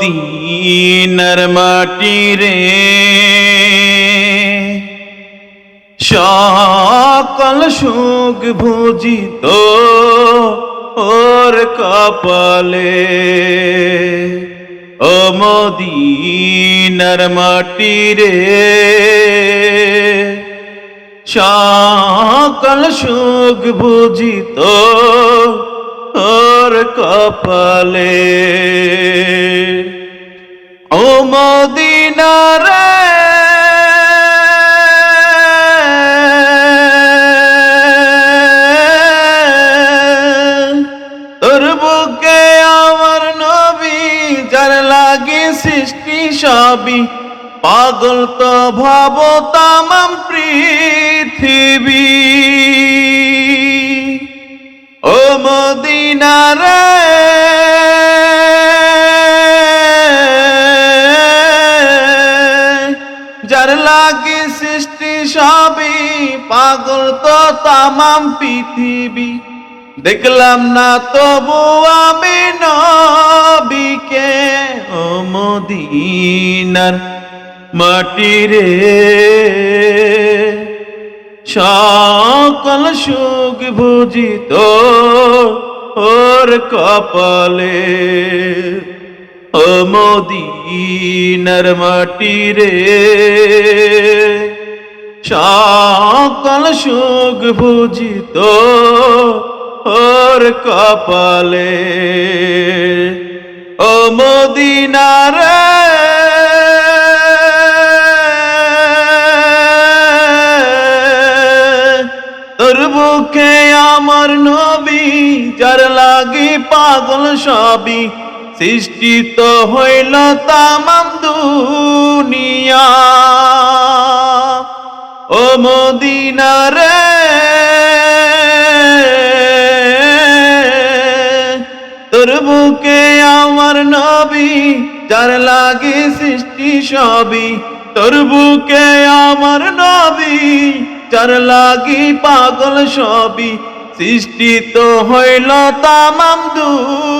মদিনার মাটি রে। সকল সুখ ভুজিত ওর কপালে। ও মদিনার মাটি রে। সকল সুখ বুঝিত ওর কপালে। ও মদিনারে তোর বুকে আমার নবী যার লাগে সৃষ্টি সবই। পাগল তো ভাব পৃথিবী। যার লাগে সৃষ্টি সবই, পাগল তো তামাম পৃথিবী। দেখলাম না তবু আমি নবীকে, ও মদিনার মাটি রে। সকল সুখ বুঝিত ওর কপালে। ও মদিনার মাটি রে সকল সুখ বুঝিত ওর কপালে। ও মদিনারে তোর আমার নবী, যার লাগি পাগল সবই সৃষ্টি তো হইল তামাম দুনিয়া। ও মদিনারে তোর বুকে আমার নবী, যার লাগে সৃষ্টি সবই, তোর বুকে আমার নবী, যার লাগি পাগল সবই, সৃষ্টি তো হইল তামাম দুনিয়া।